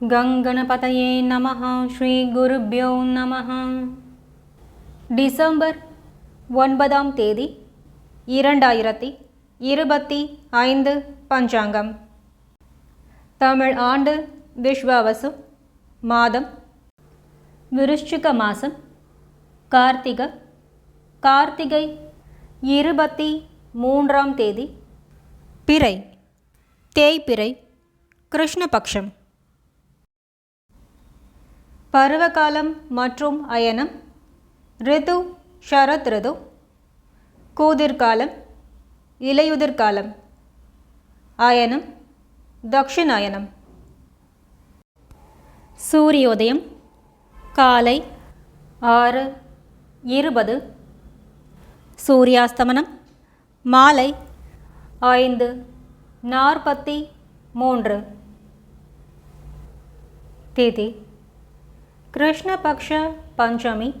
கங்கணபதையே நம ஸ்ரீ ஸ்ரீகுருभ्यो நம டிசம்பர் ஒன்பதாம் தேதி இரண்டாயிரத்தி இருபத்தி ஐந்து பஞ்சாங்கம். தமிழ் ஆண்டு விஸ்வாவசு மாதம் விருஷ்சிக மாதம் கார்த்திக கார்த்திகை இருபத்தி மூன்றாம் தேதி பிறை தேய்பிறை கிருஷ்ணபக்ஷம். பருவகாலம் மற்றும் அயனம். ரிது ஷரத் ரிது. கூதிர்காலம் இலையுதிர்காலம். அயனம் தக்ஷிணாயனம். சூரியோதயம் காலை ஆறு இருபது. சூரியாஸ்தமனம் மாலை ஐந்து நாற்பத்தி மூன்று. தேதி கிருஷ்ணபக்ஷ பஞ்சமி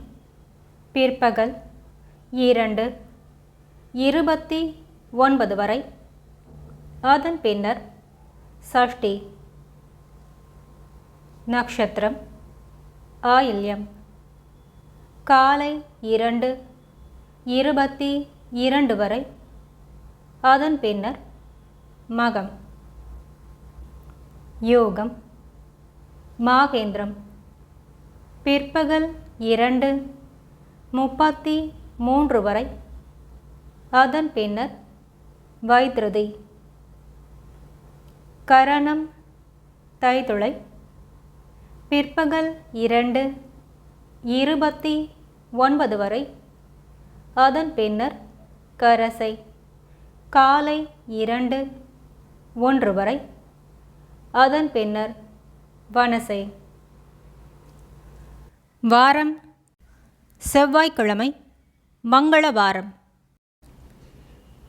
பிற்பகல் இரண்டு இருபத்தி ஒன்பது வரை. அதன் பின்னர் சஷ்டி நக்ஷத்திரம் ஆயில்யம். காலை இரண்டு இருபத்தி இரண்டு வரை. அதன் பின்னர் மகம். யோகம். மாகேந்திரம். பிற்பகல் இரண்டு முப்பத்தி மூன்று வரை. அதன் பின்னர் வைத்திருதி கரணம் தைத்துளை பிற்பகல் இரண்டு இருபத்தி ஒன்பது வரை. அதன் பின்னர் கரசை. காலை இரண்டு ஒன்று வரை. அதன் பின்னர் வனசை. வாரம். செவ்வாய்க்கிழமை மங்கள வாரம்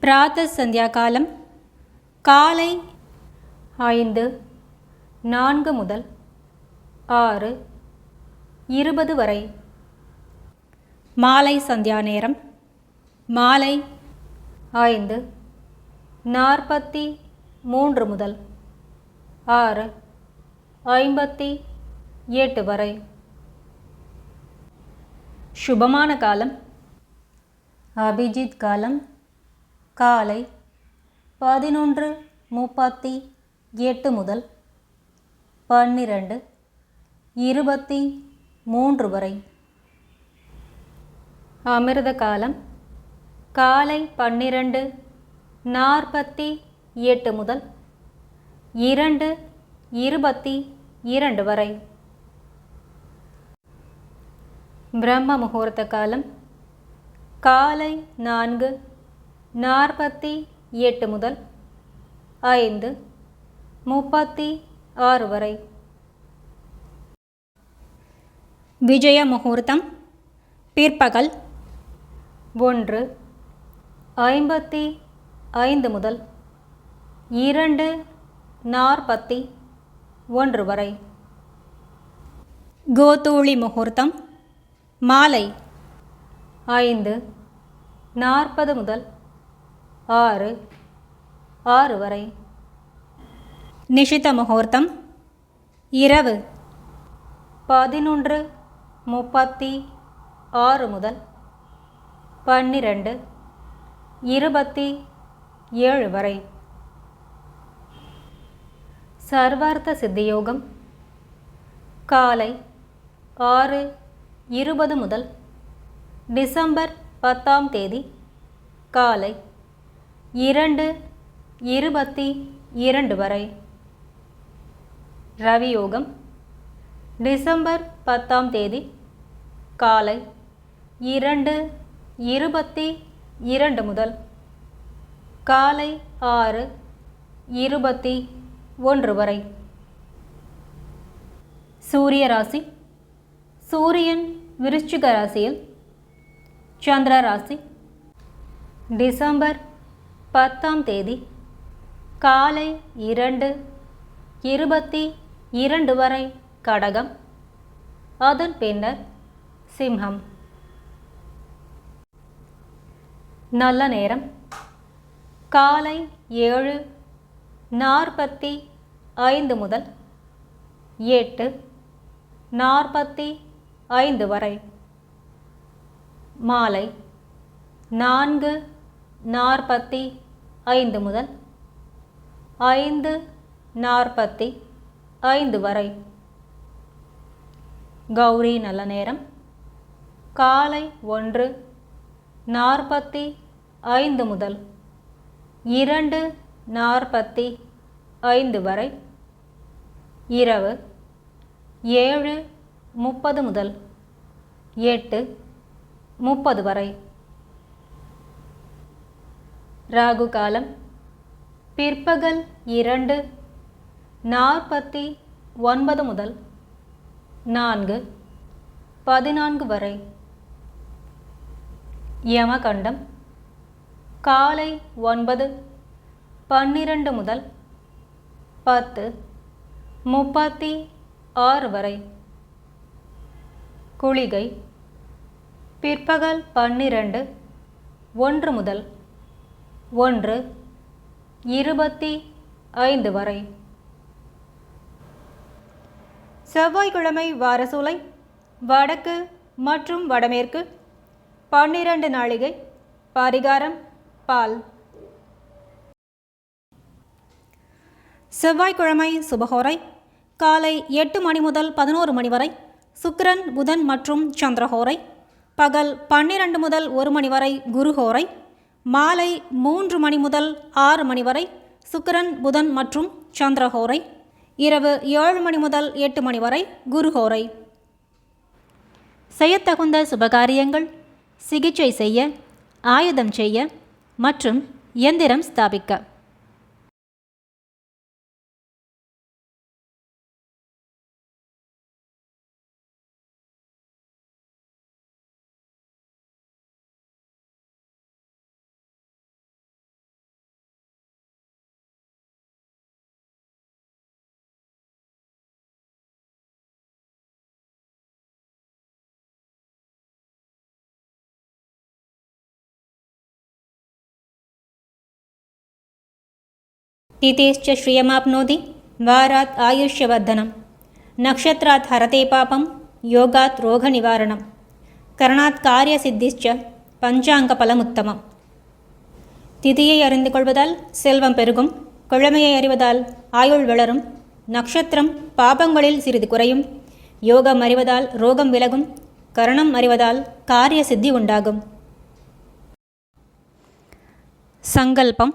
பிராத்த சந்தியா காலம் காலை ஐந்து நான்கு முதல் ஆறு இருபது வரை. மாலை சந்தியா நேரம் மாலை ஐந்து நாற்பத்தி மூன்று முதல் ஆறு ஐம்பத்தி எட்டு வரை. சுபமான காலம்? அபிஜித் காலம். காலை பதினொன்று முப்பத்தி எட்டு முதல் பன்னிரண்டு இருபத்தி மூன்று வரை. அமிர்த காலம்? காலை பன்னிரண்டு நாற்பத்தி எட்டு முதல் இரண்டு இருபத்தி இரண்டு வரை. பிரம்ம முகூர்த்த காலம். காலை நான்கு நாற்பத்தி எட்டு முதல் ஐந்து முப்பத்தி ஆறு வரை. விஜய முகூர்த்தம் பிற்பகல் ஒன்று ஐம்பத்தி ஐந்து முதல் இரண்டு நாற்பத்தி ஒன்று வரை. கோதூளி முகூர்த்தம் மாலை ஐந்து நாற்பது முதல் ஆறு ஆறு வரை. நிஷித முகூர்த்தம் இரவு பதினொன்று முப்பத்தி ஆறு முதல் பன்னிரண்டு இருபத்தி ஏழு வரை. சர்வார்த்த சித்தியோகம் காலை ஆறு இருபது முதல் டிசம்பர் பத்தாம் தேதி காலை இரண்டு இருபத்தி இரண்டு வரை. ரவியோகம் டிசம்பர் பத்தாம் தேதி காலை இரண்டு இருபத்தி இரண்டு முதல் காலை ஆறு இருபத்தி ஒன்று வரை. சூரிய ராசி. சூரியன் விருச்சிக ராசியில் சந்திர ராசி. டிசம்பர் பத்தாம் தேதி காலை இரண்டு இருபத்தி இரண்டு வரை கடகம். அதன் பின்னர் சிம்ஹம். நல்ல நேரம். காலை ஏழு நாற்பத்தி ஐந்து முதல் எட்டு நாற்பத்தி ஐந்து வரை. மாலை நான்கு நாற்பத்தி ஐந்து முதல் ஐந்து நாற்பத்தி ஐந்து வரை. கௌரி நல்ல நேரம். காலை ஒன்று நாற்பத்தி ஐந்து முதல் இரண்டு நாற்பத்தி ஐந்து வரை. இரவு ஏழு முப்பது முதல் எட்டு முப்பது வரை. ராகு காலம் பிற்பகல் இரண்டு நாற்பத்தி ஒன்பது முதல் நான்கு பதினான்கு வரை. யமகண்டம் காலை ஒன்பது பன்னிரண்டு முதல் பத்து முப்பத்தி ஆறு வரை. குளிகை. பிற்பகல் பன்னிரண்டு ஒன்று முதல் ஒன்று இருபத்தி ஐந்து வரை. செவ்வாய்க்கிழமை வாரசூலை வடக்கு மற்றும் வடமேற்கு பன்னிரண்டு நாளிகை பரிகாரம் பால். செவ்வாய்க்கிழமை சுபகோரை காலை எட்டு மணி முதல் பதினோரு மணி வரை. சுக்கிரன் புதன் மற்றும் சந்திரஹோரை பகல் பன்னிரண்டு முதல் ஒரு மணி வரை குருஹோரை மாலை மூன்று மணி முதல் ஆறு மணி வரை சுக்கிரன் புதன் மற்றும் சந்திரஹோரை இரவு ஏழு மணி முதல் எட்டு மணி வரை குருஹோரை செய்யத்தகுந்த சுபகாரியங்கள் சிகிச்சை செய்ய ஆயுதம் செய்ய மற்றும் எந்திரம் ஸ்தாபிக்க. तिथेश्च श्रियमाप्नोति वारात् आयुष्यवर्धनं नक्षत्रात् हरते पापं யோகாத் ரோக நிவாரணம் கரணாத் காரிய சித்திச்ச பஞ்சாங்க பலமுத்தமம் திதியை அறிந்து கொள்வதால் செல்வம் பெருகும் கிழமையை அறிவதால் ஆயுள் வளரும் நட்சத்திரம் பாபங்களில் சிறிது குறையும் யோகம் அறிவதால் ரோகம் விலகும் கரணம் அறிவதால் காரிய சித்தி உண்டாகும் சங்கல்பம்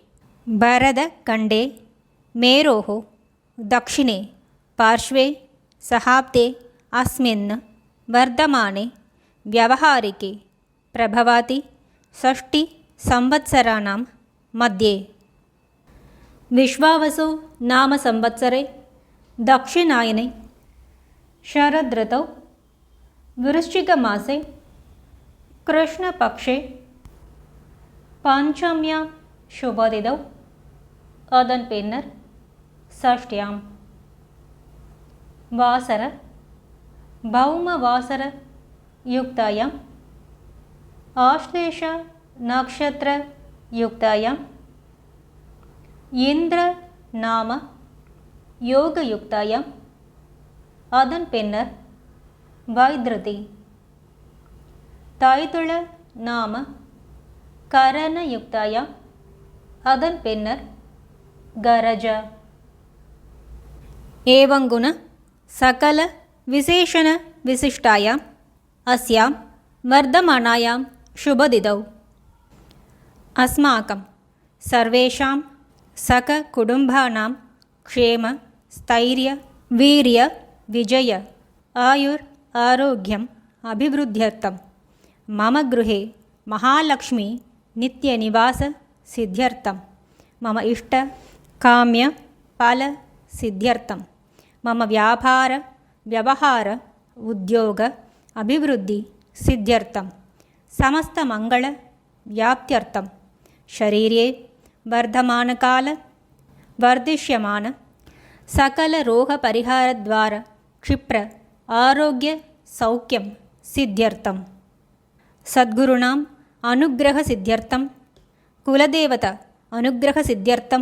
भरतखण्डे मेरोः दक्षिणे पार्श्वे सहाब्दे अस्मिन् वर्धमाने व्यवहारिके प्रभवति षष्टिसंवत्सराणां मध्ये विश्वावसु नाम संवत्सरे दक्षिणायने शरदृतौ वृश्चिकमासे कृष्णपक्षे पञ्चम्यां शुभदिदौ அதன் பின்னர் சஷ்டியாம். வாசர பௌம வாசர யுக்தாயாம். ஆஷ்லேஷ நக்ஷத்திர யுக்தாயாம். இந்திர நாம யோக யோகயுக்தாயாம் அதன் பின்னர் வைத்ருதி. தைதுள நாம கரண கரணயுக்தாயாம் அதன் பின்னர் गरज ಏವಂಗುನ सकलविशेषणविशिष्टायाम् अस्यां वर्धमानायां ಅಸ್ಯಾಂ अस्माकं सर्वेषां सककुटुम्बानां क्षेम स्थैर्य ಕುಟುಂಬಾನಾಂ ಕ್ಷೇಮ ಸ್ಥೈರ್ಯ ವೀರ್ಯ ವಿಜಯ ಆಯುರ್ ಆರೋಗ್ಯಂ ಅಭಿವೃದ್ಧ್ಯರ್ಥಂ ಮಮ ಗೃಹೆ ಮಹಾಲಕ್ಷ್ಮಿ కామ్య ఫల సిద్ధ్యర్థం మమ వ్యాపార వ్యవహార ఉద్యోగ అభివృద్ధి సిద్ధ్యర్థం సమస్త మంగళ వ్యాప్త్యర్థం శరీరే వర్ధమానకాల వర్ధిష్యమాన సకల రోగ పరిహార ద్వార క్షిప్ర ఆరోగ్య సౌఖ్యం సిద్ధ్యర్థం సద్గురుణాం అనుగ్రహ సిద్ధ్యర్థం కులదేవత అనుగ్రహ సిద్ధ్యర్థం